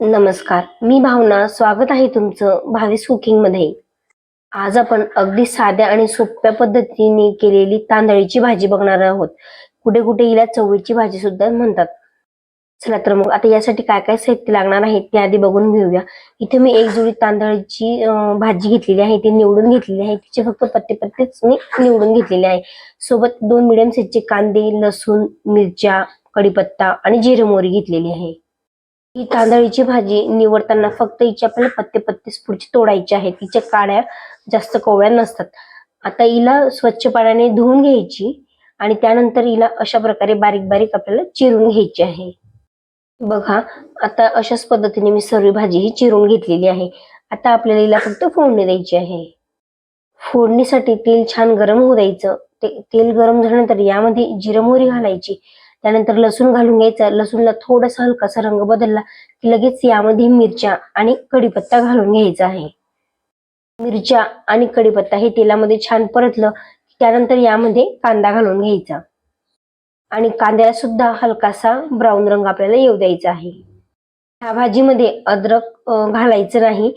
नमस्कार मी भावना स्वागत आहे तुमचं भावीस कुकिंगमध्ये आज आपण अगदी साध्या आणि सोप्या पद्धतीने केलेली तांदळीची भाजी बघणार आहोत. कुठे कुठे हिला चवळीची भाजी सुद्धा म्हणतात. चला तर मग आता यासाठी काय काय साहित्य लागणार आहे ते आधी बघून घेऊया. इथे मी एक जुडी तांदळाची भाजी घेतलेली आहे ती निवडून घेतलेली आहे. तिचे फक्त पत्ते पत्तेच मी निवडून घेतलेले आहे. सोबत दोन मिडियम साईजचे कांदे लसूण मिरच्या कढीपत्ता आणि जिरे मोहरी घेतलेली आहे. ही तांदळीची भाजी निवडताना फक्त हिचे आपल्याला पत्ते पत्ते पुढचे तोडायचे आहेत तिच्या काड्या जास्त कोवळ्या नसतात. आता हिला स्वच्छ पाण्याने धुवून घ्यायची आणि त्यानंतर हिला अशा प्रकारे बारीक बारीक आपल्याला चिरून घ्यायची आहे. बघा आता अशाच पद्धतीने मी सर्व भाजी ही चिरून घेतलेली आहे. आता आपल्याला हिला फक्त फोडणी द्यायची आहे. फोडणीसाठी तेल छान गरम होऊ द्यायचं. ते तेल गरम झाल्यानंतर यामध्ये जिरं मोहरी घालायची. त्यानंतर लसूण घालून घ्यायचा. लसूणला थोडासा हलकासा रंग बदलला की लगेच यामध्ये मिरच्या आणि कढीपत्ता घालून घ्यायचा आहे. मिरच्या आणि कढीपत्ता हे तेलामध्ये छान परतलं त्यानंतर यामध्ये कांदा घालून घ्यायचा. आणि कांद्याला सुद्धा हलकासा ब्राऊन रंग आपल्याला येऊ द्यायचा आहे. ह्या भाजीमध्ये अद्रक घालायचं नाही.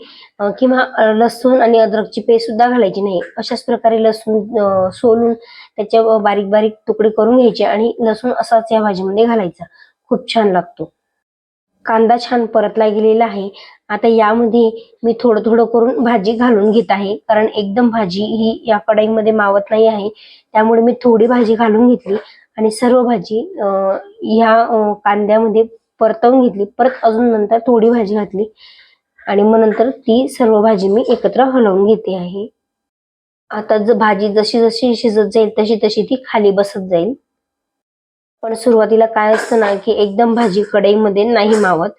किंवा लसूण आणि अद्रकची पेस्ट सुद्धा घालायची नाही. अशाच प्रकारे लसूण सोलून त्याचे बारीक बारीक तुकडे करून घ्यायचे आणि लसूण असाच या भाजीमध्ये घालायचा. खूप छान लागतो. कांदा छान परतला गेलेला आहे. आता यामध्ये मी थोडं थोडं करून भाजी घालून घेत आहे. कारण एकदम भाजी ही या कढाईमध्ये मावत नाही आहे. त्यामुळे मी थोडी भाजी घालून घेतली. आणि सर्व भाजी ह्या कांद्यामध्ये परतवून घेतली. परत अजून नंतर थोडी भाजी घातली. आणि मग नंतर ती सर्व भाजी मी एकत्र हलवून घेते आहे. आता ज भाजी जशी जशी शिजत जाईल तशी तशी ती खाली बसत जाईल. पण सुरुवातीला काय असतं ना की एकदम भाजी कढईमध्ये नाही मावत.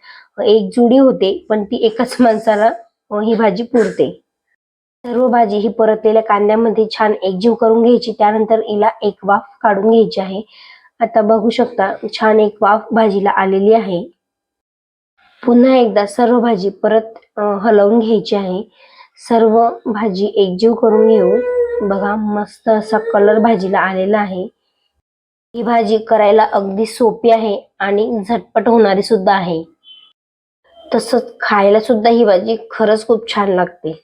एक जुडी होते पण ती एकाच माणसाला ही भाजी पुरते. सर्व भाजी ही परतलेल्या कांद्यामध्ये छान एकजीव करून घ्यायची. त्यानंतर हिला एक वाफ काढून घ्यायची आहे. आता बघू शकता छान एक वाफ भाजीला आलेली आहे. पुन्हा एकदा सर्व भाजी परत हलवून घ्यायची आहे. सर्व भाजी एकजीव करून घेऊ. बघा मस्त असा कलर भाजीला आलेला आहे. ही भाजी करायला अगदी सोपी आहे आणि झटपट होणारी सुद्धा आहे. तसंच खायला सुद्धा ही भाजी खरंच खूप छान लागते.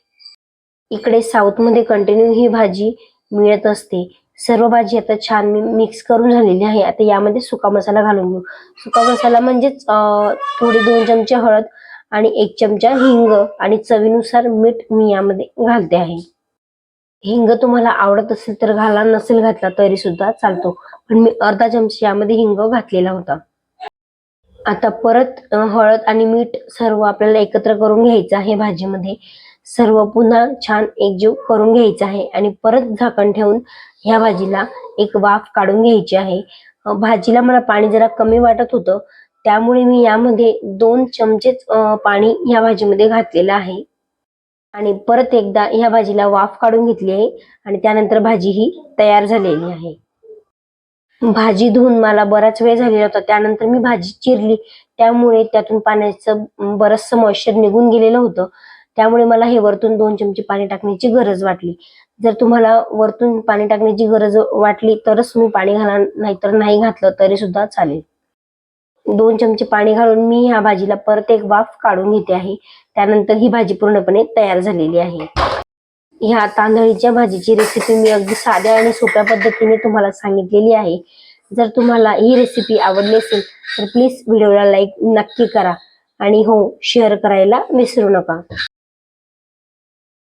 इकडे साऊथमध्ये कंटिन्यू ही भाजी मिळत असते. सर्व भाजी आता छान मी मिक्स करून झालेली आहे. आता यामध्ये सुका मसाला घालून घेऊ. सुका मसाला म्हणजेच थोडी दोन चमचे हळद आणि एक चमचा हिंग आणि चवीनुसार मीठ मी यामध्ये घालते आहे. हिंग तुम्हाला आवडत असेल तर घाला नसेल घातला तरी सुद्धा चालतो. पण मी अर्धा चमचा यामध्ये हिंग घातलेला होता. आता परत हळद आणि मीठ सर्व आपल्याला एकत्र करून घ्यायचं आहे भाजीमध्ये. सर्व पुन्हा छान एकजीव करून घ्यायचं आहे. आणि परत झाकण ठेवून ह्या भाजीला एक वाफ काढून घ्यायची आहे. भाजीला मला पाणी जरा कमी वाटत होतं. त्यामुळे मी यामध्ये दोन चमचेच पाणी ह्या भाजीमध्ये घातलेलं आहे. आणि परत एकदा ह्या भाजीला वाफ काढून घेतली आहे. आणि त्यानंतर भाजी ही तयार झालेली आहे. भाजी धुवून मला बराच वेळ झालेला होता. त्यानंतर मी भाजी चिरली. त्यामुळे त्यातून पाण्याचं बरचसं मॉइश्चर निघून गेलेलं होतं. त्यामुळे मला हे वरतून दोन चमचे पाणी टाकण्याची गरज वाटली. जर तुम्हाला वरतून पाणी टाकण्याची गरज वाटली तरच तुम्ही पाणी घाला नाहीतर नाही घातलं तरी सुद्धा चालेल. दोन चमचे पाणी घालून मी ह्या भाजीला परत एक वाफ काढून घेते आहे. त्यानंतर ही भाजी पूर्णपणे तयार झालेली आहे. ह्या तांदळीच्या भाजीची रेसिपी मी अगदी साध्या आणि सोप्या पद्धतीने तुम्हाला सांगितलेली आहे. जर तुम्हाला ही रेसिपी आवडली असेल तर प्लीज व्हिडिओला लाईक नक्की करा. आणि हो शेअर करायला विसरू नका.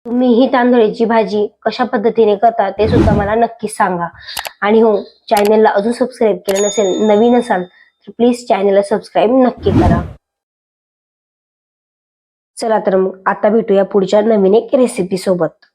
तुम्ही ही तांदळीची भाजी कशा पद्धतीने करता ते सुद्धा मला नक्की सांगा. आणि हो चॅनलला अजून सबस्क्राईब केलं नसेल नवीन असाल तर प्लीज चॅनलला सबस्क्राईब नक्की करा. चला तर मग आता भेटूया पुढच्या नवीन एक रेसिपी सोबत.